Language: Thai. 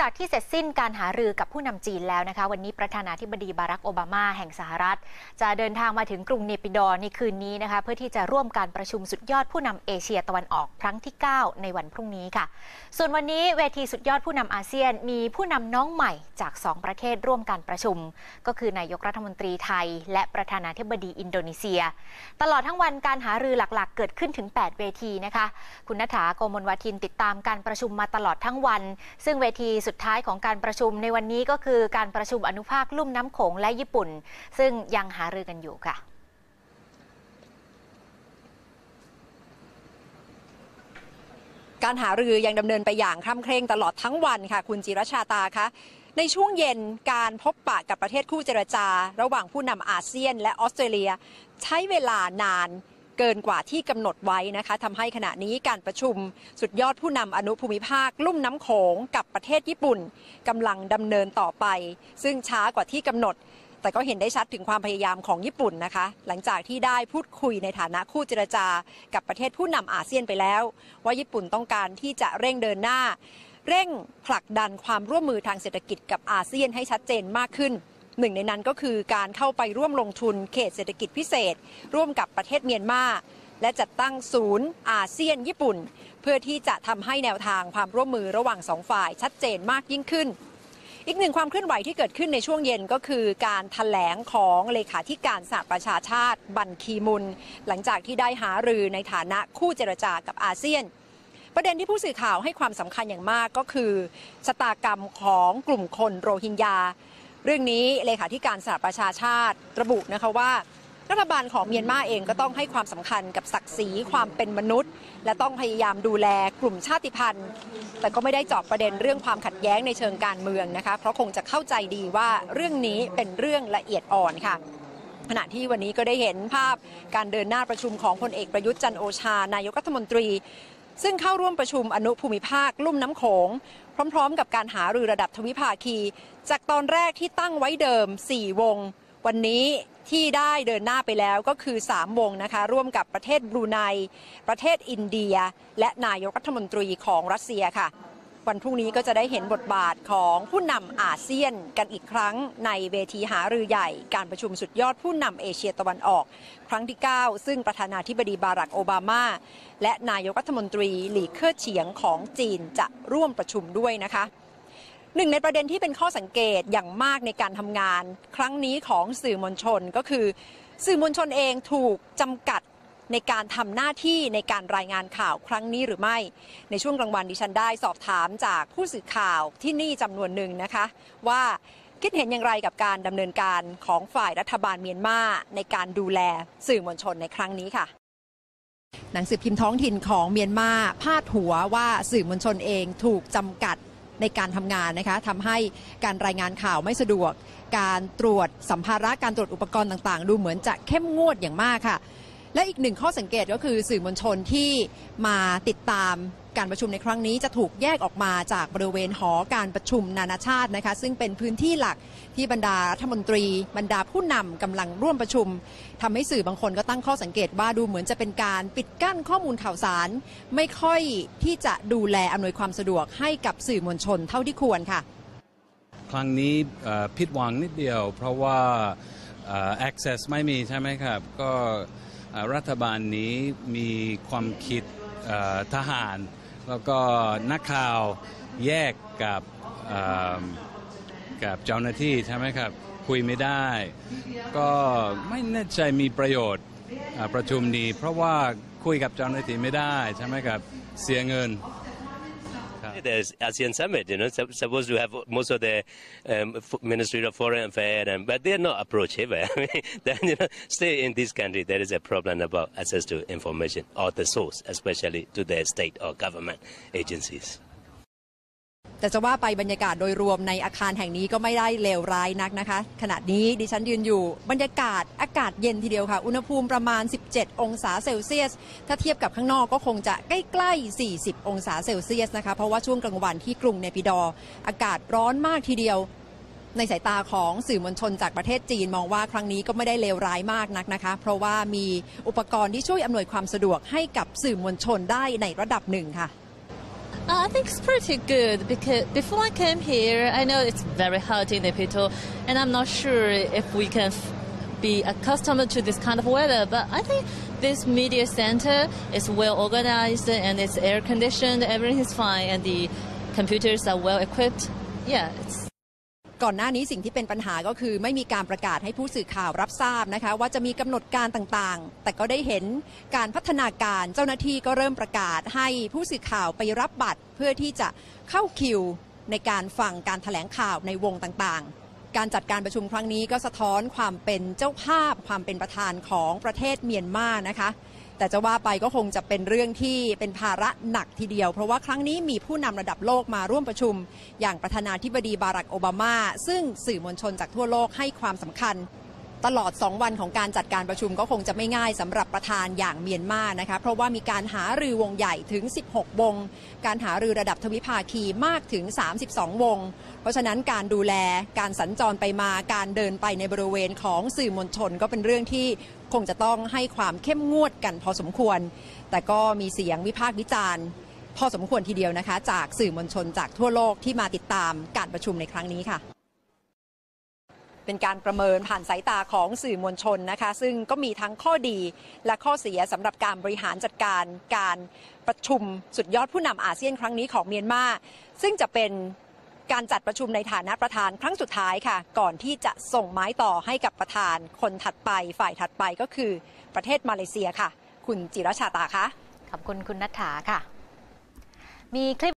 จากที่เสร็จสิ้นการหารือกับผู้นำจีนแล้วนะคะ วันนี้ประธานาธิบดีบารักโอบามาแห่งสหรัฐ จะเดินทางมาถึงกรุงเนปิดอร์ในคืนนี้นะคะ เพื่อที่จะร่วมการประชุมสุดยอดผู้นำเอเชียตะวันออกครั้งที่ 9 ในวันพรุ่งนี้ค่ะ ส่วนวันนี้เวทีสุดยอดผู้นำอาเซียน มีผู้นำน้องใหม่จาก 2 ประเทศร่วมการประชุม ก็คือนายกรัฐมนตรีไทย และประธานาธิบดีอินโดนีเซีย ตลอดทั้งวันการหารือหลักๆ เกิดขึ้นถึง 8 เวทีนะคะ คุณนัฐาโกมลวาทินติดตามการประชุมมาตลอดทั้งวัน ซึ่งเวทีสุดท้ายของการประชุมในวันนี้ก็คือการประชุมอนุภาคลุ่มน้ำโขงและญี่ปุ่น ซึ่งยังหารือกันอยู่ค่ะการหารือยังดำเนินไปอย่างคร่ำเคร่งตลอดทั้งวันค่ะ คุณจิรชาตาคะในช่วงเย็นการพบปะกับประเทศคู่เจรจา ระหว่างผู้นำอาเซียนและออสเตรเลีย ใช้เวลานาน เกินกว่าที่กำหนดไว้นะคะทำให้ขณะนี้การประชุมสุดยอดผู้นำอนุภูมิภาค ลุ่มน้ำโขงกับประเทศญี่ปุ่นกำลังดำเนินต่อไป ซึ่งช้ากว่าที่กำหนด แต่ก็เห็นได้ชัดถึงความพยายามของญี่ปุ่นนะคะ หลังจากที่ได้พูดคุยในฐานะคู่เจรจา กับประเทศผู้นำอาเซียนไปแล้ว ว่าญี่ปุ่นต้องการที่จะเร่งเดินหน้า เร่งผลักดันความร่วมมือทางเศรษฐกิจกับอาเซียนให้ชัดเจนมากขึ้น หนึ่งในนั้นก็คือการเข้าไปร่วมลงทุนเขตเศรษฐกิจพิเศษ ร่วมกับประเทศเมียนมาและจัดตั้งศูนย์อาเซียนญี่ปุ่น เพื่อที่จะทำให้แนวทางความร่วมมือระหว่างสองฝ่ายชัดเจนมากยิ่งขึ้น อีกหนึ่งความเคลื่อนไหวที่เกิดขึ้นในช่วงเย็นก็คือการถแถลงของเลขาธิการสหประชาชาติ บันคีมุน หลังจากที่ได้หารือในฐานะคู่เจรจากับอาเซียน ประเด็นที่ผู้สื่อข่าวให้ความสำคัญอย่างมากก็คือชะตากรรมของกลุ่มคนโรฮิงญา เรื่องนี้เลขาธิการสหประชาชาติระบุนะคะว่า รัฐบาลของเมียนมาเองก็ต้องให้ความสำคัญกับศักดิ์ศรีความเป็นมนุษย์ และต้องพยายามดูแลกลุ่มชาติพันธุ์ แต่ก็ไม่ได้เจาะประเด็นเรื่องความขัดแย้งในเชิงการเมืองนะคะเพราะคงจะเข้าใจดีว่าเรื่องนี้เป็นเรื่องละเอียดอ่อนค่ะขณะที่วันนี้ก็ได้เห็นภาพการเดินหน้าประชุมของพลเอกประยุทธ์จันโอชา นายกรัฐมนตรี ซึ่งเข้าร่วมประชุมอนุภูมิภาคลุ่มน้ำโขง พร้อมๆ กับการหารือระดับทวิภาคี จากตอนแรกที่ตั้งไว้เดิม 4 วง วันนี้ที่ได้เดินหน้าไปแล้วก็คือ 3 วงนะคะ ร่วมกับประเทศบรูไน ประเทศอินเดีย และนายกรัฐมนตรีของรัสเซียค่ะ วันพรุ่งนี้ก็จะได้เห็นบทบาทของผู้นำอาเซียนกันอีกครั้งในเวทีหารือใหญ่ การประชุมสุดยอดผู้นำเอเชียตะวันออก ครั้งที่ 9 ซึ่งประธานาธิบดีบารักโอบามา และนายกรัฐมนตรีหลีเค่อเฉียงของจีนจะร่วมประชุมด้วยนะคะหนึ่งในประเด็นที่เป็นข้อสังเกตอย่างมากในการทำงาน ครั้งนี้ของสื่อมวลชนก็คือ สื่อมวลชนเองถูกจำกัด ในการทำหน้าที่ในการรายงานข่าวครั้งนี้หรือไม่ ในช่วงกลางวันดิฉันได้สอบถามจากผู้สื่อข่าวที่นี่จำนวนหนึ่งนะคะ ว่าคิดเห็นอย่างไรกับการดำเนินการของฝ่ายรัฐบาลเมียนมาในการดูแลสื่อมวลชนในครั้งนี้ค่ะหนังสือพิมพ์ท้องถิ่นของเมียนมาพาดหัวว่าสื่อมวลชนเองถูกจำกัดในการทำงานนะคะทำให้การรายงานข่าวไม่สะดวก การตรวจสัมภาระการตรวจอุปกรณ์ต่างๆ ดูเหมือนจะเข้มงวดอย่างมากค่ะ และอีกหนึ่งข้อสังเกตก็คือสื่อมวลชนที่มาติดตามการประชุมในครั้งนี้จะถูกแยกออกมาจากบริเวณหอการประชุมนานาชาตินะคะ ซึ่งเป็นพื้นที่หลักที่บรรดารัฐมนตรี บรรดาผู้นำกำลังร่วมประชุมทำให้สื่อบางคนก็ตั้งข้อสังเกตว่าดูเหมือนจะเป็นการปิดกั้นข้อมูลข่าวสาร ไม่ค่อยที่จะดูแลอำนวยความสะดวกให้กับสื่อมวลชนเท่าที่ควรค่ะ ครั้งนี้ผิดหวังนิดเดียว เพราะว่าเอ่อ access ไม่มีใช่ไหมครับก็ รัฐบาลนี้มีความคิดทหาร แล้วก็นักข่าวแยกกับกับเจ้าหน้าที่ใช่ไหมครับ คุยไม่ได้ ก็ไม่แน่ใจมีประโยชน์ประชุมนี้ เพราะว่าคุยกับเจ้าหน้าที่ไม่ได้ใช่ไหมครับเสียเงิน There's ASEAN summit, you know, sup- supposed to have most of the um, Ministry of Foreign Affairs, and, but they're not approachable. I mean, then, you know, stay in this country, there is a problem about access to information or the source, especially to the state or government agencies. แต่จะว่าไปบรรยากาศโดยรวมในอาคารแห่งนี้ก็ไม่ได้เลวร้ายนักนะคะ ขณะนี้ดิฉันยืนอยู่บรรยากาศอากาศเย็นทีเดียวค่ะ อุณหภูมิประมาณ 17 องศาเซลเซียส ถ้าเทียบกับข้างนอกก็คงจะใกล้ๆ 40 องศาเซลเซียสนะคะ เพราะว่าช่วงกลางวันที่กรุงเนปิดอ อากาศร้อนมากทีเดียวในสายตาของสื่อมวลชนจากประเทศจีนมองว่าครั้งนี้ก็ไม่ได้เลวร้ายมากนักนะคะ เพราะว่ามีอุปกรณ์ที่ช่วยอำนวยความสะดวกให้กับสื่อมวลชนได้ในระดับหนึ่งค่ะ Uh, I think it's pretty good because before I came here, I know it's very hot in Nepal, and I'm not sure if we can be accustomed to this kind of weather. But I think this media center is well organized and it's air conditioned. Everything is fine, and the computers are well equipped. Yeah, it's ก่อนหน้านี้สิ่งที่เป็นปัญหาก็คือไม่มีการประกาศให้ผู้สื่อข่าวรับทราบนะคะ ว่าจะมีกำหนดการต่างๆ แต่ก็ได้เห็นการพัฒนาการเจ้าหน้าที่ก็เริ่มประกาศให้ผู้สื่อข่าวไปรับบัตร เพื่อที่จะเข้าคิวในการฟังการแถลงข่าวในวงต่างๆการจัดการประชุมครั้งนี้ก็สะท้อนความเป็นเจ้าภาพความเป็นประธานของประเทศเมียนมานะคะ แต่จะว่าไปก็คงจะเป็นเรื่องที่เป็นภาระหนักทีเดียว เพราะว่าครั้งนี้มีผู้นำระดับโลกมาร่วมประชุม อย่างประธานาธิบดีบารักโอบามา ซึ่งสื่อมวลชนจากทั่วโลกให้ความสำคัญ ตลอด 2 วันของการจัดการประชุมก็คงจะไม่ง่ายสำหรับประธานอย่างเมียนมานะคะ เพราะว่ามีการหารือวงใหญ่ถึง 16 วง การหารือระดับทวิภาคีมากถึง 32 วง เพราะฉะนั้นการดูแลการสัญจรไปมาการเดินไปในบริเวณของสื่อมวลชนก็เป็นเรื่องที่คงจะต้องให้ความเข้มงวดกันพอสมควร แต่ก็มีเสียงวิพากษ์วิจารณ์ พอสมควรทีเดียวนะคะ จากสื่อมวลชนจากทั่วโลกที่มาติดตามการประชุมในครั้งนี้ค่ะ เป็นการประเมินผ่านสายตาของสื่อมวลชนนะคะ ซึ่งก็มีทั้งข้อดีและข้อเสียสำหรับการบริหารจัดการการประชุมสุดยอดผู้นำอาเซียนครั้งนี้ของเมียนมาซึ่งจะเป็นการจัดประชุมในฐานะประธานครั้งสุดท้ายค่ะ ก่อนที่จะส่งไม้ต่อให้กับประธานคนถัดไปฝ่ายถัดไปก็คือประเทศมาเลเซียค่ะ คุณจิรชาตาคะขอบคุณคุณนัฐาค่ะ มีคลิป